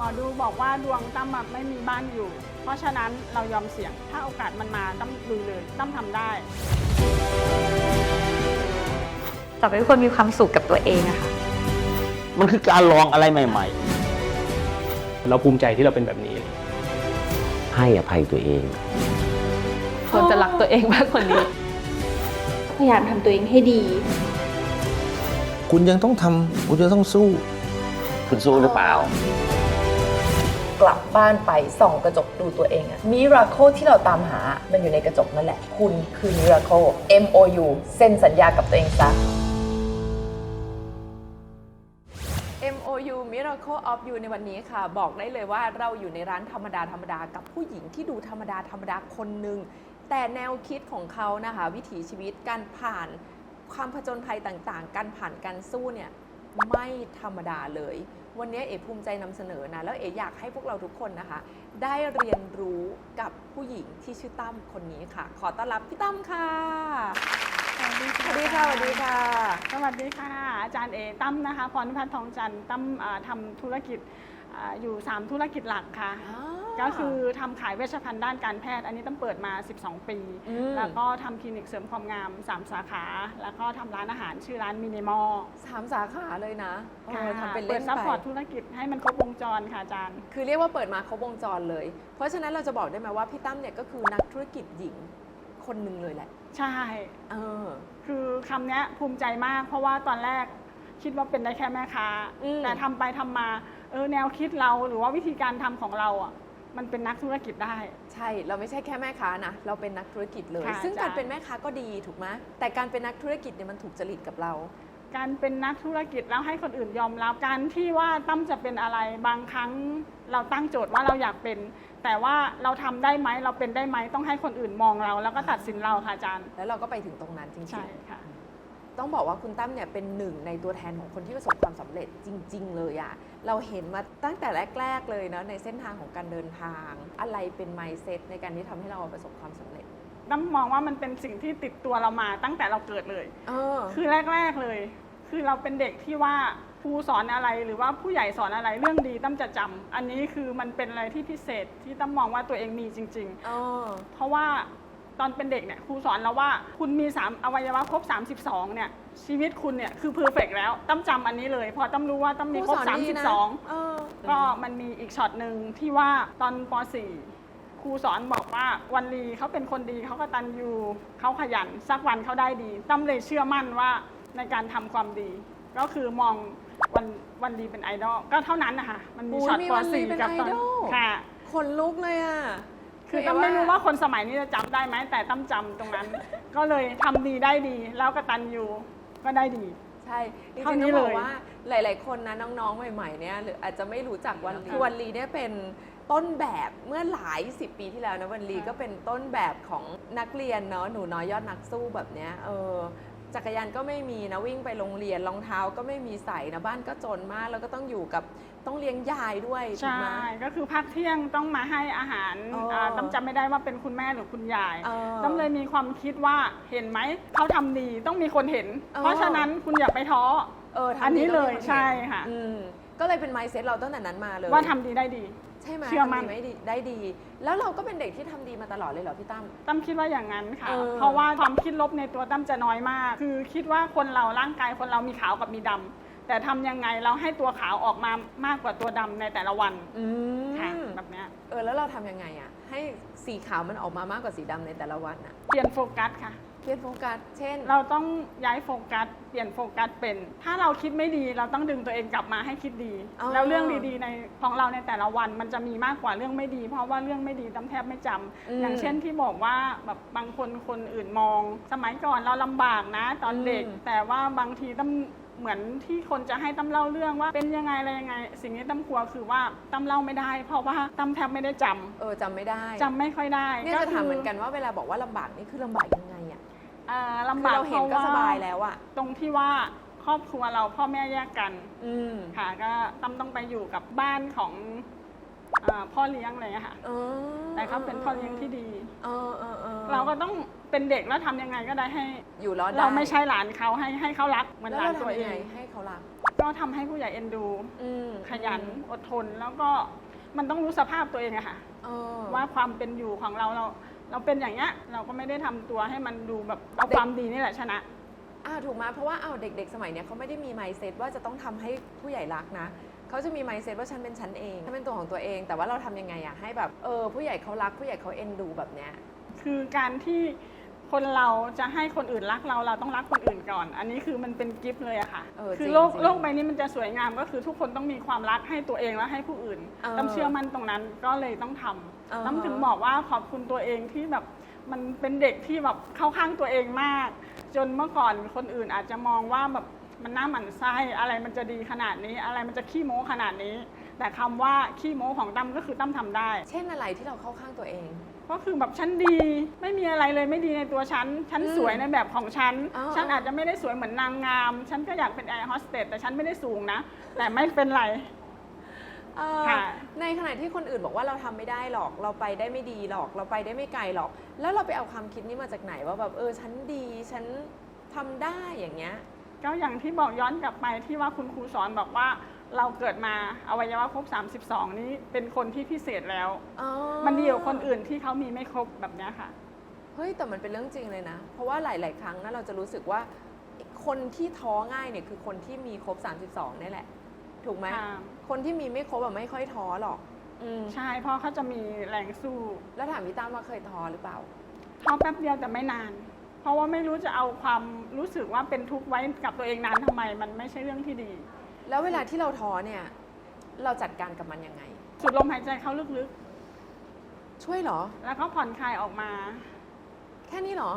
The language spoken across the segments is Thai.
หมอดูบอกว่าดวงตั้มอะไม่มีบ้านอยู่ เพราะฉะนั้นเรายอมเสี่ยง ถ้าโอกาสมันมาตั้มลุยเลยตั้มทำได้ต่อไปทุกคนมีความสุขกับตัวเองอะค่ะมันคือการลองอะไรใหม่เราภูมิใจที่เราเป็นแบบนี้ๆให้อภัยตัวเอง ควรจะรักตัวเองมากกว่านี้ พยายามทำตัวเองให้ดี คุณยังต้องทำคุณยังต้องสู้ คุณสู้หรือเปล่า กลับบ้านไปส่องกระจกดูตัวเองอะมิราโคที่เราตามหา มันอยู่ในกระจกนั่นแหละ คุณคือมิราโค M O U เซ็นสัญญากับตัวเองซะ MOU Miracle of You ในวันนี้ค่ะ บอกได้เลยว่าเราอยู่ในร้านธรรมดาธรรมดากับผู้หญิงที่ดูธรรมดาธรรมดาคนหนึ่งแต่แนวคิดของเขานะคะ วิถีชีวิตการผ่านความผจญภัยต่างๆ การผ่านการสู้เนี่ยไม่ธรรมดาเลย วันนี้เอ๋ภูมิใจนำเสนอนะแล้วเอ๋อยากให้พวกเราทุกคนนะคะ ได้เรียนรู้กับผู้หญิงที่ชื่อตั้มคนนี้ค่ะ ขอต้อนรับพี่ตั้มค่ะสวัสดีสวัสดีค่ะ สวัสดีค่ะ สวัสดีค่ะ อาจารย์เอตั้มนะคะพรพิพัฒน์ทองจันทร์ตั้มอ่าทำธุรกิจอ่าอยู่ 3 ธุรกิจหลักค่ะ ก็คือทำขายเวชภัณฑ์ด้านการแพทย์ อันนี้ตั้มเปิดมา 12 ปี อืม แล้วก็ทำคลินิกเสริมความงาม 3 สาขา แล้วก็ทำร้านอาหารชื่อร้านมินิมอลสามสาขาเลยนะเออทำเป็นเปิเล่ดนซัพไปพอร์ตธุรกิจให้มันครบวงจรค่ะอาจารย์ คือเรียกว่าเปิดมาครบวงจรเลย เพราะฉะนั้นเราจะบอกได้ไหมว่าพี่ตั้มเนี่ยก็คือนักธุรกิจหญิงคนหนึ่งเลยแหละ ใช่ เออ คือคำเนี้ยภูมิใจมาก เพราะว่าตอนแรกคิดว่าเป็นได้แค่แม่ค้า อืม แต่ทำไปทำมาเออแนวคิดเราหรือว่าวิธีการทำของเราอะ มันเป็นนักธุรกิจได้ ใช่ เราไม่ใช่แค่แม่ค้านะ เราเป็นนักธุรกิจเลย ค่ะซึ่งการอาจารย์เป็นแม่ค้าก็ดีถูกไหมแต่การเป็นนักธุรกิจเนี่ยมันถูกจริตกับเรา การเป็นนักธุรกิจแล้วให้คนอื่นยอมรับการที่ว่าตั้มจะเป็นอะไรบางครั้งเราตั้งโจทย์ว่าเราอยากเป็น แต่ว่าเราทำได้ไหมเราเป็นได้ไหมต้องให้คนอื่นมองเรา แล้วก็ตัดสินเราค่ะอาจารย์แล้วเราก็ไปถึงตรงนั้นจริงใช่ค่ะๆ ต้องบอกว่าคุณตั้มเนี่ยเป็นหนึ่งในตัวแทนของคนที่ประสบความสำเร็จจริง ๆ เลยอะเราเห็นมาตั้งแต่แรก ๆ เลยเนาะในเส้นทางของการเดินทาง อะไรเป็นไมเซ็ตในการที่ทำให้เราประสบความสำเร็จตั้มมองว่ามันเป็นสิ่งที่ติดตัวเรามาตั้งแต่เราเกิดเลยเออคือแรก ๆเลย คือเราเป็นเด็กที่ว่าครูสอนอะไรหรือว่าผู้ใหญ่สอนอะไรเรื่องดีตั้มจะจำอันนี้คือมันเป็นอะไรที่พิเศษที่ตั้มมองว่าตัวเองมีจริงเออๆเพราะว่า ตอนเป็นเด็กเนี่ยครูสอนเราว่าคุณมี 3 อวัยวะครบ 32 เนี่ย ชีวิตคุณเนี่ย คือเพอร์เฟกแล้วตั้มจำอันนี้เลย พอตั้มรู้ว่าตั้มมีครบ ครูสอนดีนะเออ32ก็มันมีอีกช็อตหนึ่งที่ว่าตอนป .4 ครูสอนบอกว่าวันลีเขาเป็นคนดีเขากตัญญูเขาขยันสักวันเขาได้ดีตั้มเลยเชื่อมั่นว่าในการทำความดี ก็คือมองวันวันลีเป็นไอดอลก็เท่านั้นนะคะมันมีอุ๊ยช็อตมีป วันลีเป็น .4 กับตอนไอดอล ค่ะคนลุกเลยอะ คือตั้มไม่รู้ว่าคนสมัยนี้จะจำได้ไหมแต่ตั้มจำตรงนั้น ก็เลยทำดีได้ดี แล้วกตัญญูก็ได้ดี ใช่จริงๆเท่าต้นี้องบอกเลยว่าหลาย ๆ คนนะน้อง ๆ ใหม่ ๆ เนี่ยหรืออาจจะไม่รู้จักวันลีค่ะคือวันลีเนี่ยเป็นต้นแบบเมื่อหลายสิบปีที่แล้วนะวันลีค่ะ ก็เป็นต้นแบบของนักเรียนเนาะหนูน้อยยอดนักสู้แบบเนี้ยเออจักรยานก็ไม่มีนะวิ่งไปโรงเรียนรองเท้าก็ไม่มีใส่นะบ้านก็จนมากแล้วก็ต้องอยู่กับ ต้องเลี้ยงยายด้วยถูกใช่ ไหม ก็คือพักเที่ยงต้องมาให้อาหารอ๋ออ่าตั้มจำไม่ได้ว่าเป็นคุณแม่หรือคุณยายเออตั้มเลยมีความคิดว่าเห็นไหมเขาทำดีต้องมีคนเห็น เออ เพราะฉะนั้นคุณอย่าไปท้อ เออทำอันนี้ดีเลต้องยมีนห็นใช่ค่ะ อืมก็เลยเป็นไมซ์เซ็ตเราตั้งแต่นั้นมาเลยว่าทำดีได้ดี ใช่ไหมเชื่อมั่น ทำดีไม่ดีได้ดี แล้วเราก็เป็นเด็กที่ทำดีมาตลอดเลยเหรอพี่ตั้ม ตั้มคิดว่าอย่างนั้นค่ะ เออ เพราะว่าความคิดลบในตัวตั้มจะน้อยมาก คือคิดว่าคนเราร่างกายคนเรามีขาวกับมีดำ แต่ทำยังไงเราให้ตัวขาวออกมามากกว่าตัวดำในแต่ละวันอืมค่ะแบบเนี้ยเออแล้วเราทำยังไงอะให้สีขาวมันออกมามากกว่าสีดำในแต่ละวันอะเปลี่ยนโฟกัสค่ะเปลี่ยนโฟกัสเช่น เราต้องย้ายโฟกัสเปลี่ยนโฟกัสเป็น ถ้าเราคิดไม่ดีเราต้องดึงตัวเองกลับมาให้คิดดี อ๋อ แล้วเรื่องดีๆในของเราในแต่ละวัน มันจะมีมากกว่าเรื่องไม่ดี เพราะว่าเรื่องไม่ดีตั้มแทบไม่จำอย่างเช่นที่บอกว่าแบบบางคนคนอื่นมอง สมัยก่อนเราลำบากนะ ตอนเด็กแต่ว่าบางทีตั้ม เหมือนที่คนจะให้ตั้มเล่าเรื่องว่าเป็นยังไงอะไรยังไง สิ่งที่ตั้มกลัวคือว่าตั้มเล่าไม่ได้ เพราะว่าตั้มแทบไม่ได้จำเออจำไม่ได้จำไม่ค่อยได้เนี่ยจะถามเหมือนคืกันว่าเวลาบอกว่าลำบากนี่คือลำบากยังไงอะเอ่อลำคือบากเราเห็นพก็ระสบายแล้วอะตรงที่ว่าครอบครัวเราพ่อแม่แยกกันอืม ค่ะก็ตั้มต้องไปอยู่กับบ้านของเออพ่อเลี้ยงอะไรอย่างเลยค่ะ เออแต่เขาเป็นพ่อเลี้ยงที่ดี เออเออเออเราก็ต้องเป็นเด็กแล้วทำยังไงก็ได้ให้ อยู่รอดได้เราไม่ใช่หลานเขาให้ให้เขารักเหมือนแล้วหลานเราตัวทำเอยังไงง ให้เขารักก็ทำให้ผู้ใหญ่เอ็นดู อืมขยันอดทนแล้วก็มันต้องรู้สภาพตัวเองอะค่ะ เออ ว่าความเป็นอยู่ของเราเรา เราเป็นอย่างเงี้ยเราก็ไม่ได้ทำตัวให้มันดูแบบเอาความดีนี่แหละชนะ อ่าถูกไหมเพราะว่าเอาเด็ก ๆ สมัยเนี้ยเขาไม่ได้มี mindset ว่าจะต้องทำให้ผู้ใหญ่รักนะ เขาจะมี mindset ว่าฉันเป็นฉันเองฉันเป็นตัวของตัวเอง แต่ว่าเราทำยังไงอะให้แบบเออผู้ใหญ่เขารักผู้ใหญ่เขาเอ็นดูแบบเนี้ยคือการที่คนเราจะให้คนอื่นรักเราเราต้องรักคนอื่นก่อน อันนี้คือมันเป็นกิฟต์เลยอะค่ะเออคือจริงโลกจริงโลกใบนี้มันจะสวยงามก็คือทุกคนต้องมีความรักให้ตัวเองและให้ผู้อื่นเออต้องเชื่อมั่นตรงนั้นก็เลยต้องทำอ่าฮะต้องถึงบอกว่าขอบคุณตัวเองที่แบบมันเป็นเด็กที่แบบเข้าข้างตัวเองมาก จนเมื่อก่อนคนอื่นอาจจะมองว่าแบบ มันน่าหมั่นไส้อะไรมันจะดีขนาดนี้ อะไรมันจะขี้โม้ขนาดนี้ แต่คำว่าขี้โม้ของตั้มก็คือตั้มทำได้ เช่นอะไรที่เราเข้าข้างตัวเอง ก็คือแบบฉันดีไม่มีอะไรเลยไม่ดีในตัวฉัน ฉันอืมสวยในแบบของฉัน อ๋อ ฉันอาจจะไม่ได้สวยเหมือนนางงาม ฉันก็อยากเป็นแอร์โฮสเตสแต่ฉันไม่ได้สูงนะ แต่ไม่เป็นไร เออค่ะ ในขณะที่คนอื่นบอกว่าเราทำไม่ได้หรอกเราไปได้ไม่ดีหรอกเราไปได้ไม่ไกลหรอก แล้วเราไปเอาความคิดนี้มาจากไหนว่าแบบเออฉันดีฉันทำได้อย่างเงี้ย ก็อย่างที่บอกย้อนกลับไปที่ว่าคุณครูสอนบอกว่าเราเกิดมาอวัยวะครบ 32 นี้เป็นคนที่พิเศษแล้ว อ๋อมันดีกว่าคนอื่นที่เขามีไม่ครบแบบเนี้ยค่ะ เฮ้ยแต่มันเป็นเรื่องจริงเลยนะ เพราะว่าหลาย ๆ ครั้งนะเราจะรู้สึกว่าคนที่ท้อง่ายเนี่ยคือคนที่มีครบ 32นี่แหละ ถูกไหมค่ะ คนที่มีไม่ครบแบบไม่ค่อยท้อหรอก อืมใช่เพราะเขาจะมีแรงสู้แล้วถามพี่ตั้มว่าเคยท้อหรือเปล่า ท้อแป๊บเดียวแต่ไม่นาน เพราะว่าไม่รู้จะเอาความรู้สึกว่าเป็นทุกข์ไว้กับตัวเองนานทำไม มันไม่ใช่เรื่องที่ดี แล้วเวลาที่เราท้อเนี่ย เราจัดการกับมันยังไง สูดลมหายใจเข้าลึกช่วยเหรอ ๆ แล้วก็ผ่อนคลายออกมา แค่นี้เหรอ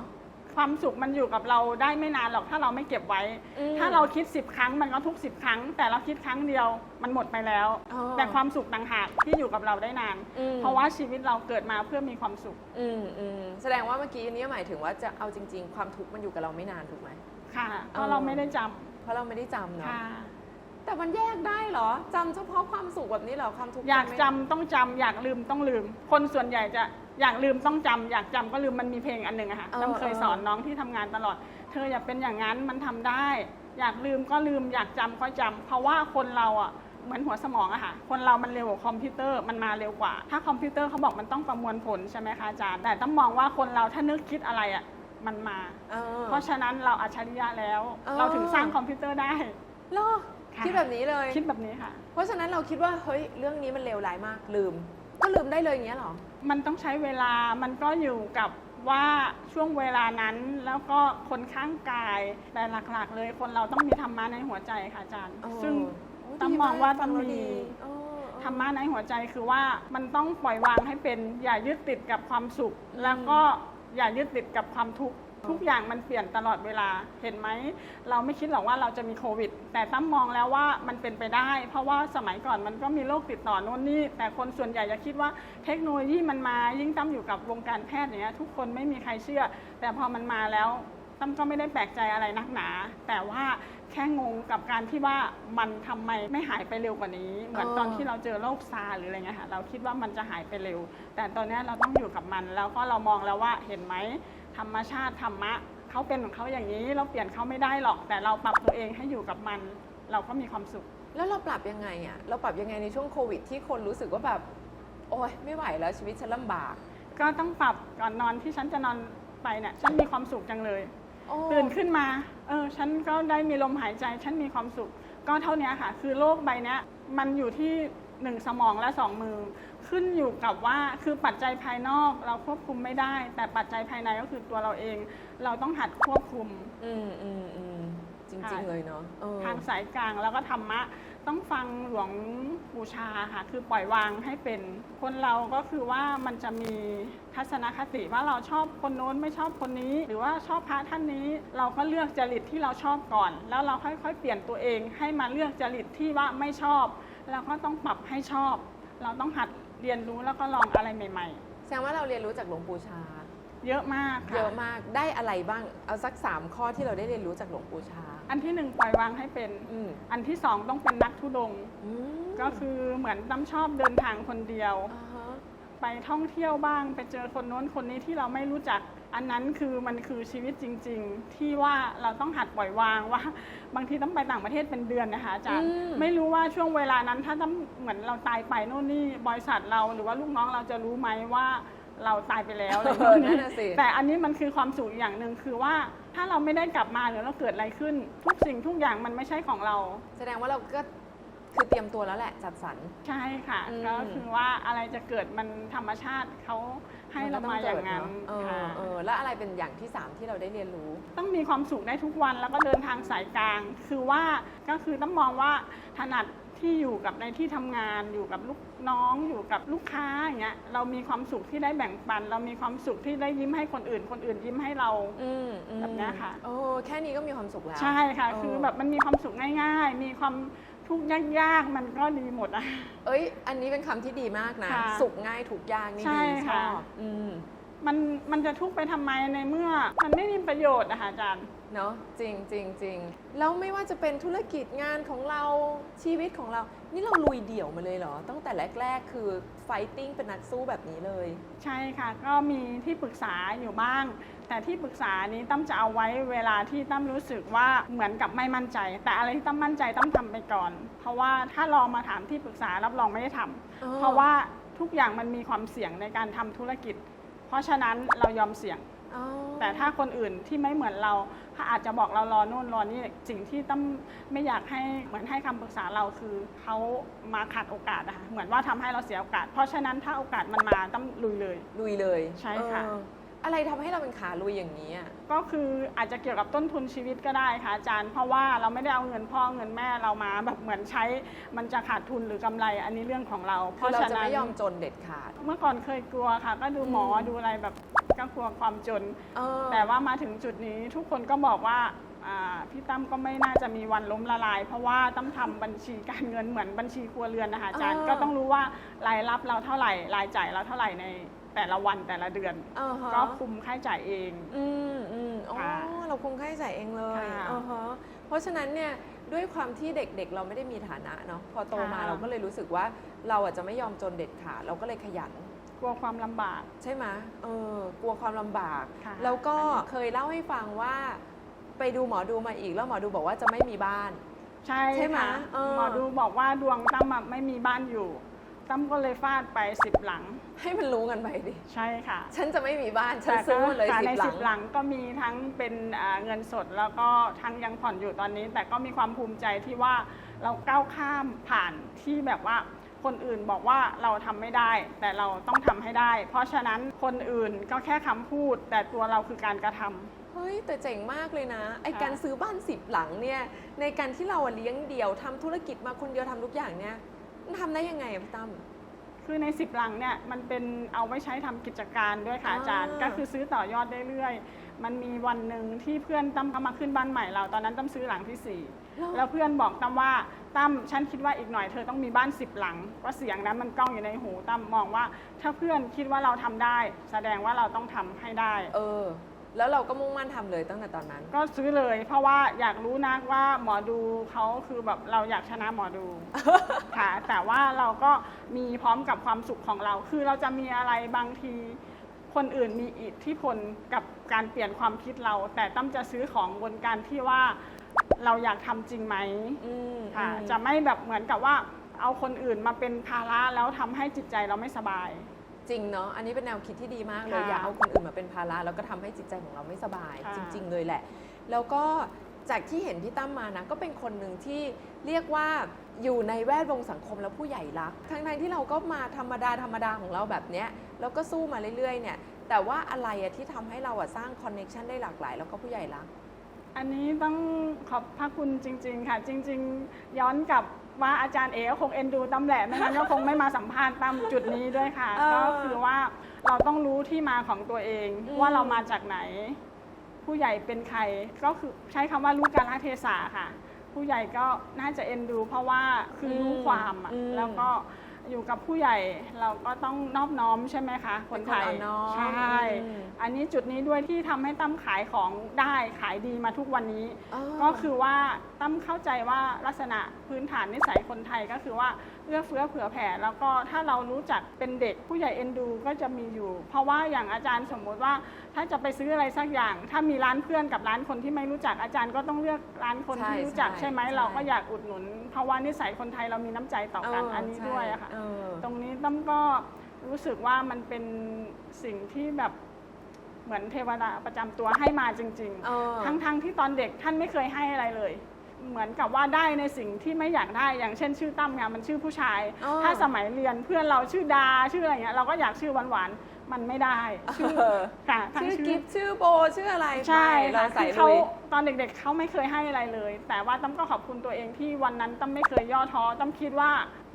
ความสุขมันอยู่กับเราได้ไม่นานหรอกถ้าเราไม่เก็บไว้ อืมถ้าเราคิด 10 ครั้งมันก็ทุก 10 ครั้ง แต่เราคิดครั้งเดียวมันหมดไปแล้ว อ๋อแต่ความสุขต่างหากที่อยู่กับเราได้นาน อืม เพราะว่าชีวิตเราเกิดมาเพื่อมีความสุขอืมอืมแสดงว่าเมื่อกี้นี้หมายถึงว่าจะเอาจริง ๆ ความทุกข์มันอยู่กับเราไม่นานถูกไหม ค่ะเพเออราะเราไม่ได้จำเพราะเราไม่ได้จำเนาะค่ะ แต่มันแยกได้เหรอจำเฉพาะความสุขแบบนี้เหรอความทุกข์อยากไม่จำต้องจำอยากลืมต้องลืม คนส่วนใหญ่จะ อยากลืมต้องจำอยากจำก็ลืมมันมีเพลงอันหนึ่งอะค่ะเออตั้มเคยเออสอนน้องที่ทำงานตลอด เธออย่าเป็นอย่างนั้นมันทำได้ อยากลืมก็ลืม อยากจำก็จำเพราะว่าคนเราอะเหมือนหัวสมองอะค่ะคนเรามันเร็วกว่าคอมพิวเตอร์มันมาเร็วกว่า ถ้าคอมพิวเตอร์เขาบอกมันต้องประมวลผลใช่ไหมคะอาจารย์แต่ต้องมองว่าคนเราถ้านึกคิดอะไรอะมันมา เออ เพราะฉะนั้นเราอัจฉริยะแล้ว เออ เราถึงสร้างคอมพิวเตอร์ได้ เหรอค่ะ คิดแบบนี้เลย คิดแบบนี้ค่ะ เพราะฉะนั้นเราคิดว่าเฮ้ยเรื่องนี้มันเลวร้ายมากลืม ก็ลืมได้เลยอย่างเงี้ยเหรอ มันต้องใช้เวลา มันก็อยู่กับว่าช่วงเวลานั้นแล้วก็คนข้างกาย แต่หลักๆ เลยคนเราต้องมีธรรมะในหัวใจค่ะอาจารย์ เออซึ่งโอ้ยต้องดีมองว่าฟัต้องแล้วมีดี เออเออ ธรรมะในหัวใจคือว่ามันต้องปล่อยวางให้เป็น อย่ายึดติดกับความสุข แล้วก็อย่ายึดติดกับความทุกข์ ทุกอย่างมันเปลี่ยนตลอดเวลาเห็นไหม เราไม่คิดหรอกว่าเราจะมีโควิด แต่ตั้มมองแล้วว่ามันเป็นไปได้ เพราะว่าสมัยก่อนมันก็มีโรคติดต่อโน่นนี่ แต่คนส่วนใหญ่จะคิดว่าเทคโนโลยีมันมายิ่งตั้มอยู่กับวงการแพทย์อย่างเนี้ยทุกคนไม่มีใครเชื่อ แต่พอมันมาแล้วตั้มก็ไม่ได้แปลกใจอะไรนักหนา แต่ว่าแค่งงกับการที่ว่ามันทำไมไม่หายไปเร็วกว่านี้ เหมือนตอนที่เราเจอโรคซาร์หรืออะไรเงี้ยค่ะเราคิดว่ามันจะหายไปเร็ว แต่ตอนนี้เราต้องอยู่กับมัน แล้วก็เรามองแล้วว่าเห็นไหม ธรรมชาติธรรมะเขาเป็นของเขาอย่างนี้เราเปลี่ยนเขาไม่ได้หรอก แต่เราปรับตัวเองให้อยู่กับมัน เราก็มีความสุข แล้วเราปรับยังไงอะเราปรับยังไงในช่วงโควิด ที่คนรู้สึกว่าแบบ โอ๊ยไม่ไหวแล้วชีวิตฉันลำบาก ก็ต้องปรับก่อนนอนที่ฉันจะนอนไปเนี่ยฉันมีความสุขจังเลยโอ้ ตื่นขึ้นมาเออฉันก็ได้มีลมหายใจ ฉันมีความสุข ก็เท่านี้ค่ะ คือโลกใบเนี้ยมันอยู่ที่หนึ่งสมองและสองมือ ขึ้นอยู่กับว่าคือปัจจัยภายนอกเราควบคุมไม่ได้ แต่ปัจจัยภายในก็คือตัวเราเอง เราต้องหัดควบคุม อืมอืมอืมจริงค่ะๆเลยเนาะเออทางสายกลางแล้วก็ธรรมะ ต้องฟังหลวงปู่ชาค่ะ คือปล่อยวางให้เป็น คนเราก็คือว่ามันจะมีทัศนคติว่าเราชอบคนโน้นไม่ชอบคนนี้ หรือว่าชอบพระท่านนี้ เราก็เลือกจริตที่เราชอบก่อน แล้วเราค่อยๆ เปลี่ยนตัวเองให้มาเลือกจริตที่ว่าไม่ชอบ แล้วก็ต้องปรับให้ชอบ เราต้องหัด เรียนรู้แล้วก็ลองอะไรใหม่ แสดงว่าเราเรียนรู้จากหลวงปู่ชา ๆ เยอะมากค่ะเยอะมากได้อะไรบ้างเอาสักสามข้อที่เราได้เรียนรู้จากหลวงปู่ชา อันที่หนึ่งปล่อยวางให้เป็น อืมอันที่สองต้องเป็นนักทุดงค์อืมก็คือเหมือนตั้มชอบเดินทางคนเดียวอ่าฮะไป ท่องเที่ยวบ้าง ไปเจอคนโน้นคนนี้ที่เราไม่รู้จัก อันนั้นคือมันคือชีวิตจริง ๆ ที่ว่าเราต้องหัดปล่อยวางว่า บางทีต้องไปต่างประเทศเป็นเดือนนะคะอาจารย์อืมไม่รู้ว่าช่วงเวลานั้นถ้าต้องเหมือนเราตายไปโน่นนี่บริษัทเราหรือว่าลูกน้องเราจะรู้ไหมว่าเราตายไปแล้วอะไรเอแบบอนั่นี้นน่ะสิแต่อันนี้มันคือความสุขอย่างหนึ่งคือว่าถ้าเราไม่ได้กลับมาหรือเราเกิดอะไรขึ้น ทุกสิ่งทุกอย่างมันไม่ใช่ของเรา แสดงว่าเราก็ คือเตรียมตัวแล้วแหละจัดสรร ใช่ค่ะ อืม ก็คือว่าอะไรจะเกิดมันธรรมชาติเขาให้เรามาอย่างนั้นเออค่ะเออแล้วอะไรเป็นอย่างที่สามที่เราได้เรียนรู้ ต้องมีความสุขได้ทุกวันแล้วก็เดินทางสายกลาง คือว่าก็คือต้องมองว่าถนัดที่อยู่กับในที่ทำงานอยู่กับลูกน้องอยู่กับลูกค้าอย่างเงี้ยเรามีความสุขที่ได้แบ่งปัน เรามีความสุขที่ได้ยิ้มให้คนอื่น คนอื่นยิ้มให้เรา อืมอืมแบบเนี้ยค่ะ โอ้แค่นี้ก็มีความสุขแล้ว ใช่ค่ะเออคือแบบมันมีความสุขง่าย ๆ มีความ ทุกข์ยากๆมันก็ดีหมดอะ เอ้ย อันนี้เป็นคำที่ดีมากนะ ค่ะสุขง่ายถูกยากนี่ใช่ดีชค่ะ อบอืม มันมันจะทุกข์ไปทำไมในเมื่อ มันไม่มีประโยชน์นะคะอาจารย์ เนาะจริงจริงจริงแล้วไม่ว่าจะเป็นธุรกิจงานของเราชีวิตของเรา นี่เราลุยเดี่ยวมาเลยเหรอ ตั้งแต่แรก ๆ คือไฟติ้งเป็นนักสู้แบบนี้เลย ใช่ค่ะ ก็มีที่ปรึกษาอยู่บ้าง แต่ที่ปรึกษานี้ตั้มจะเอาไว้เวลาที่ตั้มรู้สึกว่าเหมือนกับไม่มั่นใจ แต่อะไรที่ตั้มมั่นใจตั้มทำไปก่อน เพราะว่าถ้าลองมาถามที่ปรึกษารับรองไม่ได้ทำอ๋อเพราะว่าทุกอย่างมันมีความเสี่ยงในการทำธุรกิจ เพราะฉะนั้นเรายอมเสี่ยง อ๋อแต่ถ้าคนอื่นที่ไม่เหมือนเราถ้าอาจจะบอกเรารอโน่นรอนี่สิ่งที่ตั้มไม่อยากให้เหมือนให้คำปรึกษาเราคือเขามาขัดโอกาสนะคะเหมือนว่าทำให้เราเสียโอกาส เพราะฉะนั้นถ้าโอกาสมันมาตั้มลุยเลย ลุยเลยใช่ค่ะ เออ อะไรทำให้เราเป็นขาลุยอย่างนี้อะก็คืออาจจะเกี่ยวกับต้นทุนชีวิตก็ได้ค่ะอาจารย์ เพราะว่าเราไม่ได้เอาเงินพ่อเงินแม่เรามาแบบเหมือนใช้ มันจะขาดทุนหรือกำไร อันนี้เรื่องของเรา เพคือราะเราฉะจะนั้นไม่ยอมจนเด็ดขาด เมื่อก่อนเคยกลัวค่ะ ก็ดูหมออืมดูอะไรแบบก็กลัวความจน เออ แต่ว่ามาถึงจุดนี้ทุกคนก็บอกว่าอ่าพี่ตั้มก็ไม่น่าจะมีวันล้มละลาย เพราะว่าตั้มทำบัญชีการเงินเหมือนบัญชีครัวเรือนนะคะอาจารย์ อ่า ก็ต้องรู้ว่ารายรับเราเท่าไหร่ รายจ่ายเราเท่าไหร่ใน แต่ละวันแต่ละเดือน อ่าฮะก็คุมค่าใช้จ่ายเอง อืมอืมอ๋อค่ะเราคงค่าใช้จ่ายเองเลยค่ะอ่าฮะเพราะฉะนั้นเนี่ยด้วยความที่เด็กๆ เราไม่ได้มีฐานะเนาะพอโตมาค่ะ เราก็เลยรู้สึกว่าเราอาจจะไม่ยอมจนเด็ดขาดเราก็เลยขยัน กลัวความลำบาก ใช่ไหมเออกลัวความลำบาก ค่ะแล้วก็เคยเล่าให้ฟังว่า ไปดูหมอดูมาอีกแล้วหมอดูบอกว่าจะไม่มีบ้าน ใช่ใช่ไหมค่ะเออ หมอดูบอกว่าดวงตั้มอะไม่มีบ้านอยู่ตั้มก็เลยฟาดไปสิบหลัง ให้มันรู้กันไปดิใช่ค่ะฉันจะไม่มีบ้านฉันแต่ซื้อก็มาเลยค่ะสิในบหลัสิงบหลังก็มีทั้งเป็นอ่าเงินสดแล้วก็ทั้งยังผ่อนอยู่ตอนนี้ แต่ก็มีความภูมิใจที่ว่าเราก้าวข้ามผ่านที่แบบว่าคนอื่นบอกว่าเราทำไม่ได้ แต่เราต้องทำให้ได้ เพราะฉะนั้นคนอื่นก็แค่คำพูด แต่ตัวเราคือการกระทำเฮ้ยแต่เจ๋งมากเลยนะไอค่ะการซื้อบ้านสิบหลังเนี่ยในการที่เราอะเลี้ยงเดี่ยวทำธุรกิจมาคนเดียวทำทุกอย่างเนี่ยมันทำได้ยังไงอะพี่ตั้ม คือในสิบหลังเนี่ยมันเป็นเอาไว้ใช้ทำกิจการด้วยค่ะอ่าอาจารย์ก็คือซื้อต่อยอดได้เรื่อยๆมันมีวันหนึ่งที่เพื่อนตั้มเขามาขึ้นบ้านใหม่เราตอนนั้นตั้มซื้อหลังที่สี่แล้วเพื่อนบอกตั้มว่าตั้มฉันคิดว่าอีกหน่อยเธอต้องมีบ้านสิบหลังว่าเสียงนั้นมันก้องอยู่ในหูตั้มมองว่า ถ้าเพื่อนคิดว่าเราทำได้ แสดงว่าเราต้องทำให้ได้ เออ แล้วเราก็มุ่งมั่นทำเลยตั้งแต่ตอนนั้น ก็ซื้อเลย เพราะว่าอยากรู้นะว่าหมอดูเขาคือแบบเราอยากชนะหมอดู ค่ะ แต่ว่าเราก็มีพร้อมกับความสุขของเรา คือเราจะมีอะไรบางที คนอื่นมีอิทธิพลกับการเปลี่ยนความคิดเรา แต่ตั้มจะซื้อของบนการที่ว่าเราอยากทำจริงไหมอืมค่ะ อืม จะไม่แบบเหมือนกับว่าเอาคนอื่นมาเป็นภาระแล้วทำให้จิตใจเราไม่สบายจ ริงเนาะอันนี้เป็นแนวคิดที่ดีมากเลยค่ะอย่าเอาคนอื่นมาเป็นภาระแล้วก็ทำให้จิตใจของเราไม่สบาย ค่ะ จริง ๆ เลยแหละ แล้วก็จากที่เห็นพี่ตั้มมานะก็เป็นคนหนึ่งที่เรียกว่าอยู่ในแวดวงสังคมแล้วผู้ใหญ่รัก ทั้งๆที่เราก็มาธรรมดาธรรมดาของเราแบบเนี้ยแล้วก็สู้มาเรื่อยๆเนี่ยแต่ว่าอะไรอะที่ทำให้เราอะสร้างคอนเน็ชันได้หลากหลาย แล้วก็ผู้ใหญ่รัก อันนี้ต้องขอบพระคุณจริง ๆ ค่ะ จริง ๆ ย้อนกลับ ว่าอาจารย์เอ๋ก็คงเอ็นดูตั้มแหละไม่งั้นก็คงไม่มาสัมภาษณ์ตั้มจุดนี้ด้วยค่ะ เออ ก็คือว่าเราต้องรู้ที่มาของตัวเองอืมว่าเรามาจากไหน ผู้ใหญ่เป็นใครก็คือใช้คำว่ารู้กาลเทศะค่ะ ผู้ใหญ่ก็น่าจะเอ็นดู เพราะว่าคือรู้ความอะอืมแล้วก็ อยู่กับผู้ใหญ่เราก็ต้องนอบน้อมใช่ไหมคะ คนไทยเป็นคนอ่อนน้อมใช่ อืม อันนี้จุดนี้ด้วยที่ทำให้ตั้มขายของได้ขายดีมาทุกวันนี้อ๋อก็คือว่าตั้มเข้าใจว่าลักษณะพื้นฐานนิสัยคนไทยก็คือว่าเอื้อเฟื้อเผื่อแผ่ แล้วก็ถ้าเรารู้จักเป็นเด็กผู้ใหญ่เอ็นดูก็จะมีอยู่ เพราะว่าอย่างอาจารย์สมมติว่าถ้าจะไปซื้ออะไรสักอย่าง ถ้ามีร้านเพื่อนกับร้านคนที่ไม่รู้จักอาจารย์ก็ต้องเลือกร้านคนใช่ที่รู้จักใช่ใช่ไหมใช่เราก็อยากอุดหนุน เพราะว่านิสัยคนไทยเรามีน้ำใจต่อกันเอันนี้ด้วยอะค่ะใช่เออ ตรงนี้ตั้มก็รู้สึกว่ามันเป็นสิ่งที่แบบเหมือนเทวดาประจำตัวให้มาจริง เออ ๆ ทั้งๆที่ตอนเด็กท่านไม่เคยให้อะไรเลย เหมือนกับว่าได้ในสิ่งที่ไม่อยากได้อย่างเช่น ชื่อตั้มเนี่ยมันชื่อผู้ชายอ๋อถ้าสมัยเรียนเพื่อนเราชื่อดาชื่ออะไรเงี้ยเราก็อยากชื่อหวานๆ มันไม่ได้ชื่อเออค่ะทั้งชื่อกิฟชื่อโบชื่ออะไรใช่ไม่เราค่ะใส่คือเลเขายตอนเด็กๆเขาไม่เคยให้อะไรเลย แต่ว่าตั้มก็ขอบคุณตัวเองที่วันนั้นตั้มไม่เคยย่อท้อตั้มคิดว่า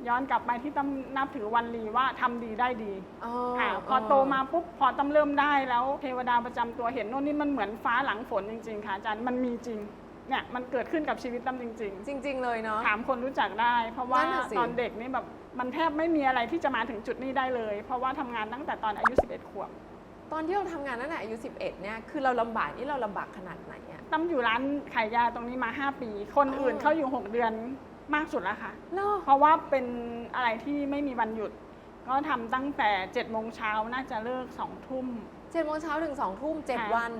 ย้อนกลับไปที่ตั้มนับถือวันลีว่าทำดีได้ดี อ๋อค่ะพอโตมาปุ๊บพอตั้มเริ่มได้แล้วเทวดาประจำตัวเห็นโน่นนี่มันเหมือนฟ้าหลังฝนจริง ๆ ค่ะอาจารย์มันมีจริงเนี่ยมันเกิดขึ้นกับชีวิตตั้มจริง จริง ๆ เลยเนาะ ๆ ถามคนรู้จักได้ เพราะว่านั่นน่ะสิ ตอนเด็กนี่แบบ มันแทบไม่มีอะไรที่จะมาถึงจุดนี้ได้เลย เพราะว่าทำงานตั้งแต่ตอนอายุ 11 ขวบตอนที่เราทำงานนั่นแหละอายุ 11 เนี่ย คือเราลำบากนี่เราลำบากขนาดไหนอะตั้มอยู่ร้านขายยาตรงนี้มา 5 ปี คนอื่นอ๋อเขาอยู่ 6 เดือนมากสุดแล้วค่ะ เนาะเพราะว่าเป็นอะไรที่ไม่มีวันหยุด ก็ทำตั้งแต่7โมงเช้าน่าจะเลิก2ทุ่ม เจ็ดโมงเช้าถึงสองทุ่มเจ็ดค่ะ วัน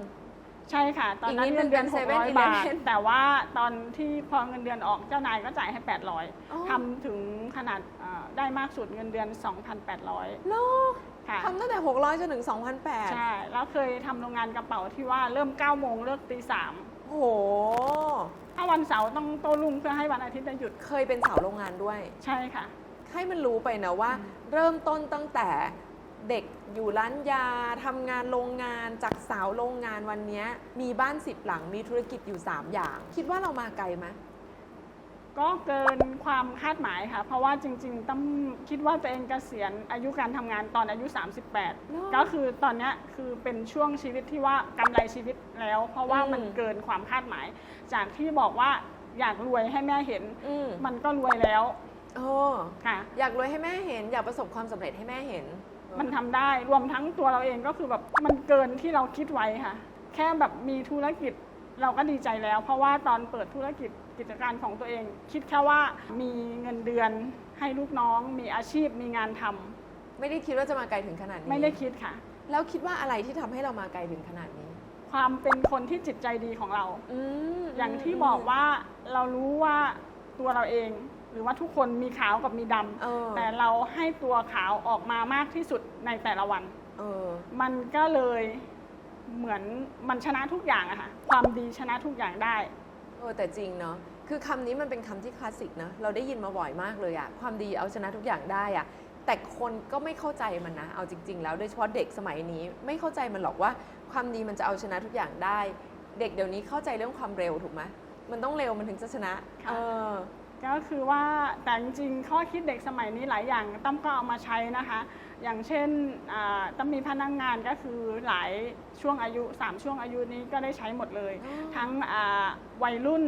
ใช่ค่ะ ตอนนั้นอีกนิดเงินเดือนนึงเป็น600บาท 7-Eleven แต่ว่าตอนที่พอเงินเดือนออกเจ้านายก็จ่ายให้อ๋อ800ทำถึงขนาดเอ่อ ได้มากสุดเงินเดือน 2,800เนาะค่ะ ทำตั้งแต่ 600 จนถึง2,800ใช่ แล้วเคยทำโรงงานกระเป๋าที่ว่าเริ่ม 9 โมงเลิกตีสามโอ้โห ถ้าวันเสาร์ต้องโต้รุ่งเพื่อให้วันอาทิตย์ได้หยุดเคยเป็นสาวโรงงานด้วย ใช่ค่ะ ให้มันรู้ไปนะว่า เริ่มต้นตั้งแต่เด็กอยู่ร้านยาทำงานโรงงานจากสาวโรงงานวันเนี้ยมีบ้านสิบหลังมีธุรกิจอยู่ 3 อย่าง คิดว่าเรามาไกลไหม ก็เกินความคาดหมายค่ะ เพราะว่าจริงๆตั้มคิดว่าตัวเองเกษียณอายุการทำงานตอนอายุ 38 ก็คือตอนเนี้ยคือเป็นช่วงชีวิตที่ว่ากำไรชีวิตแล้ว เพราะว่ามันเกินความคาดหมาย จากที่บอกว่าอยากรวยให้แม่เห็น อืม มันก็รวยแล้วโอ้ค่ะ อยากรวยให้แม่เห็น อยากประสบความสำเร็จให้แม่เห็น มันทำได้รวมทั้งตัวเราเองก็คือแบบมันเกินที่เราคิดไว้ค่ะ แค่แบบมีธุรกิจเราก็ดีใจแล้ว เพราะว่าตอนเปิดธุรกิจ กิจการของตัวเอง คิดแค่ว่ามีเงินเดือนให้ลูกน้อง มีอาชีพมีงานทำไม่ได้คิดว่าจะมาไกลถึงขนาดนี้ไม่ได้คิดค่ะ แล้วคิดว่าอะไรที่ทำให้เรามาไกลถึงขนาดนี้ ความเป็นคนที่จิตใจดีของเราอืมอย่างที่บอกว่าเรารู้ว่าตัวเราเอง หรือว่าทุกคนมีขาวกับมีดำเออแต่เราให้ตัวขาวออกมามากที่สุดในแต่ละวันเออมันก็เลยเหมือนมันชนะทุกอย่างอะค่ะ ความดีชนะทุกอย่างได้ เออแต่จริงเนาะคือคำนี้มันเป็นคำที่คลาสสิกนะเราได้ยินมาบ่อยมากเลยอะความดีเอาชนะทุกอย่างได้อะแต่คนก็ไม่เข้าใจมันนะ เอาจริง ๆ แล้วโดยเฉพาะเด็กสมัยนี้ไม่เข้าใจมันหรอกว่าความดีมันจะเอาชนะทุกอย่างได้ เด็กเดี๋ยวนี้เข้าใจเรื่องความเร็วถูกไหมมันต้องเร็วมันถึงจะชนะค่ะเออ ก็คือว่าแต่จริงๆข้อคิดเด็กสมัยนี้หลายอย่างตั้มก็เอามาใช้นะคะ อย่างเช่นอ่าตั้มมีพนักงงานก็คือหลายช่วงอายุ 3 ช่วงอายุนี้ก็ได้ใช้หมดเลยอ๋อทั้งอ่าวัยรุ่น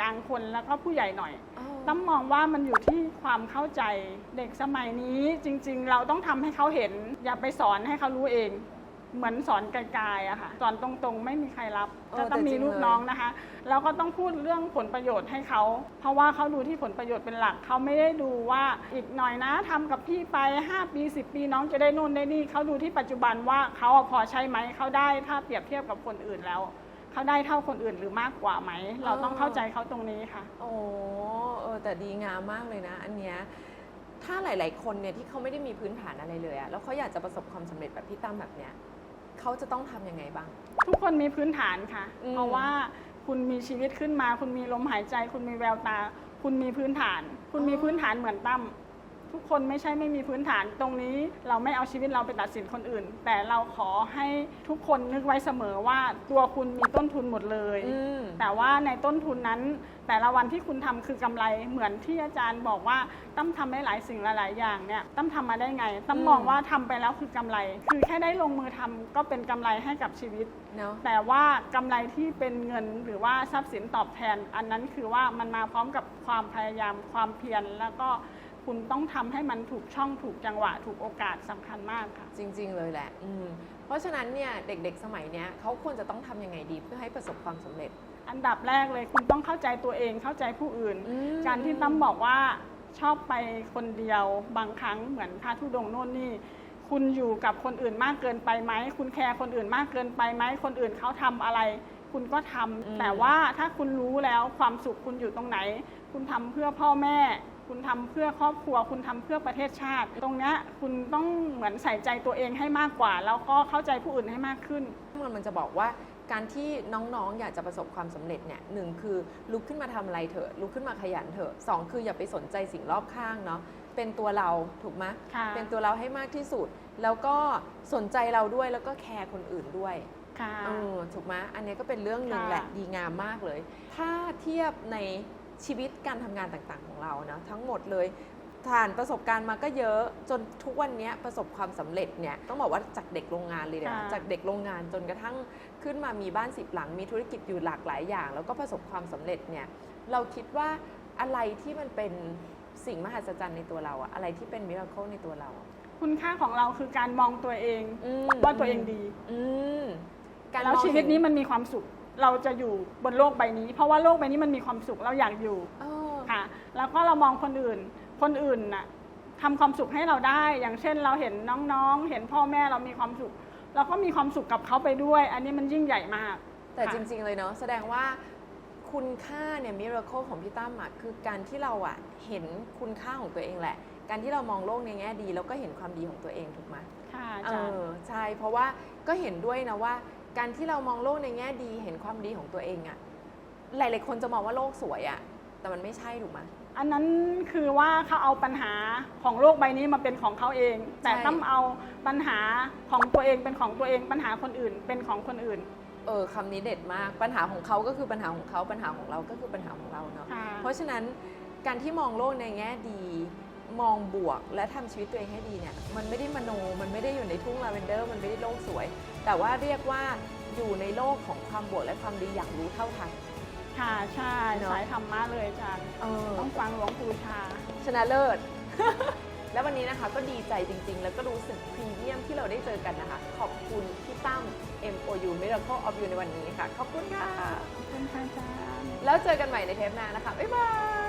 กลางคนแล้วก็ผู้ใหญ่หน่อยเออตั้มมองว่ามันอยู่ที่ความเข้าใจเด็กสมัยนี้จริง ๆ เราต้องทำให้เขาเห็น อย่าไปสอนให้เขารู้เอง เหมือนสอนไกลๆอะค่ะสอนตรงๆ ไม่มีใครรับเออจะต้องมีแต่จริงลูกเลยน้องนะคะ แล้วก็ต้องพูดเรื่องผลประโยชน์ให้เขา เพราะว่าเขาดูที่ผลประโยชน์เป็นหลัก เขาไม่ได้ดูว่าอีกหน่อยนะทำกับพี่ไป 5 ปี 10 ปีน้องจะได้นู่นได้นี่เขาดูที่ปัจจุบันว่าเขาอะพอใช่ไหมเขาได้ถ้าเปรียบเทียบกับคนอื่นแล้ว เขาได้เท่าคนอื่นหรือมากกว่าไหม เราต้องเข้าใจเขาตรงนี้ค่ะ โอ้เออแต่ดีงามมากเลยนะ อันเนี้ยถ้าหลาย ๆ คนเนี่ยที่เขาไม่ได้มีพื้นฐานอะไรเลยอะแล้วเขาอยากจะประสบความสำเร็จแบบพี่ตั้มแบบเนี้ย เขาจะต้องทำยังไงบ้าง ทุกคนมีพื้นฐานค่ะ อืม เพราะว่าคุณมีชีวิตขึ้นมา คุณมีลมหายใจ คุณมีแววตา คุณมีพื้นฐาน คุณมีพื้นฐานเหมือนตั้ม ทุกคนไม่ใช่ไม่มีพื้นฐานตรงนี้ เราไม่เอาชีวิตเราไปตัดสินคนอื่น แต่เราขอให้ทุกคนนึกไว้เสมอว่าตัวคุณมีต้นทุนหมดเลยอืมแต่ว่าในต้นทุนนั้น แต่ละวันที่คุณทำคือกำไรเหมือนที่อาจารย์บอกว่าตั้มทำได้หลายสิ่งหลายๆอย่างเนี่ยตั้มทำมาได้ไงตั้มอืมมองว่าทำไปแล้วคือกำไร คือแค่ได้ลงมือทำก็เป็นกำไรให้กับชีวิตเนาะแต่ว่ากำไรที่เป็นเงินหรือว่าทรัพย์สินตอบแทน อันนั้นคือว่ามันมาพร้อมกับความพยายามความเพียรแล้วก็ คุณต้องทำให้มันถูกช่องถูกจังหวะ ถูกโอกาสสำคัญมากค่ะ จริง ๆ เลยแหละอืมเพราะฉะนั้นเนี่ยเด็กๆ สมัยเนี้ยเขาควรจะต้องทำยังไงดีเพื่อให้ประสบความสำเร็จอันดับแรกเลยคุณต้องเข้าใจตัวเองเข้าใจผู้อื่น อืม การที่ตั้มบอกว่าชอบไปคนเดียวบางครั้งเหมือนพระธุดงค์โน่นนี่ คุณอยู่กับคนอื่นมากเกินไปไหม คุณแคร์คนอื่นมากเกินไปไหม คนอื่นเขาทำอะไร คุณก็ทำอืม แต่ว่าถ้าคุณรู้แล้วความสุขคุณอยู่ตรงไหน คุณทำเพื่อพ่อแม่ คุณทำเพื่อครอบครัว คุณทำเพื่อประเทศชาติ ตรงเนี้ยคุณต้องเหมือนใส่ใจตัวเองให้มากกว่า แล้วก็เข้าใจผู้อื่นให้มากขึ้นมันมันจะบอกว่าการที่น้องๆ อยากจะประสบความสำเร็จเนี่ยหนึ่งคือลุกขึ้นมาทำอะไรเถอะ ลุกขึ้นมาขยันเถอะสองคืออย่าไปสนใจสิ่งรอบข้างเนาะเป็นตัวเราถูกไหมค่ะเป็นตัวเราให้มากที่สุด แล้วก็สนใจเราด้วยแล้วก็แคร์คนอื่นด้วยค่ะเออถูกไหมอันนี้ก็เป็นเรื่องหนึ่งค่ะแหละดีงามมากเลย ถ้าเทียบใน ชีวิตการทำงานต่างๆของเรานะทั้งหมดเลยผ่านประสบการณ์มาก็เยอะจนทุกวันนี้ประสบความสำเร็จเนี่ยต้องบอกว่าจากเด็กโรงงานเลยนะค่ะจากเด็กโรงงานจนกระทั่งขึ้นมามีบ้านสิบหลังมีธุรกิจอยู่หลากหลายอย่าง แล้วก็ประสบความสำเร็จเนี่ยเราคิดว่าอะไรที่มันเป็นสิ่งมหัศจรรย์ในตัวเราอะอะไรที่เป็นมิราเคิลในตัวเราอะคุณค่าของเราคือการมองตัวเองอืมว่าตัวเองดีอืมการแล้วมองชีวิตเห็นี้มันมีความสุข เราจะอยู่บนโลกใบนี้ เพราะว่าโลกใบนี้มันมีความสุขเราอยากอยู่เออค่ะ แล้วก็เรามองคนอื่น คนอื่นน่ะทำความสุขให้เราได้ อย่างเช่นเราเห็นน้องๆ เห็นพ่อแม่เรามีความสุข เราก็มีความสุขกับเขาไปด้วย อันนี้มันยิ่งใหญ่มาก แต่ค่ะจริง ๆ เลยเนาะแสดงว่าคุณค่าเนี่ยมิราเคิลของพี่ตั้มอะคือการที่เราอะเห็นคุณค่าของตัวเองแหละ การที่เรามองโลกในแง่ดี แล้วก็เห็นความดีของตัวเองถูกไหม ค่ะอาเอจารย์ อใช่เพราะว่าก็เห็นด้วยนะว่า การที่เรามองโลกในแง่ดีเห็นความดีของตัวเองอะหลาย ๆ คนจะมองว่าโลกสวยอะแต่มันไม่ใช่ถูกไหม อันนั้นคือว่าเขาเอาปัญหาของโลกใบนี้มาเป็นของเขาเอง แต่ใช่ต้องเอาปัญหาของตัวเองเป็นของตัวเอง ปัญหาคนอื่นเป็นของคนอื่นเออคำนี้เด็ดมาก ปัญหาของเขาก็คือปัญหาของเขาปัญหาของเราก็คือปัญหาของเราเนาะ ค่ะ เพราะฉะนั้นการที่มองโลกในแง่ดี มองบวกและทำชีวิตตัวเองให้ดีเนี่ยมันไม่ได้มโนมันไม่ได้อยู่ในทุ่งลาเวนเดอร์ มันไม่ได้โลกสวย แต่ว่าเรียกว่าอยู่ในโลกของความบวกและความดีอย่างรู้เท่าทันค่ะใช่เนอะสายธรรมะเลยอาจารย์เออต้องฟังหลวงปู่ชา ชนะเลิศ แล้ววันนี้นะคะก็ดีใจจริง ๆ แล้วก็รู้สึกพรีเมียมที่เราได้เจอกันนะคะ ขอบคุณพี่ตั้ม MOU Miracle of You ในวันนี้ค่ะ ขอบคุณค่ะ ขอบคุณค่ะอาจารย์แล้วเจอกันใหม่ในเทปหน้านะคะ บ๊ายบาย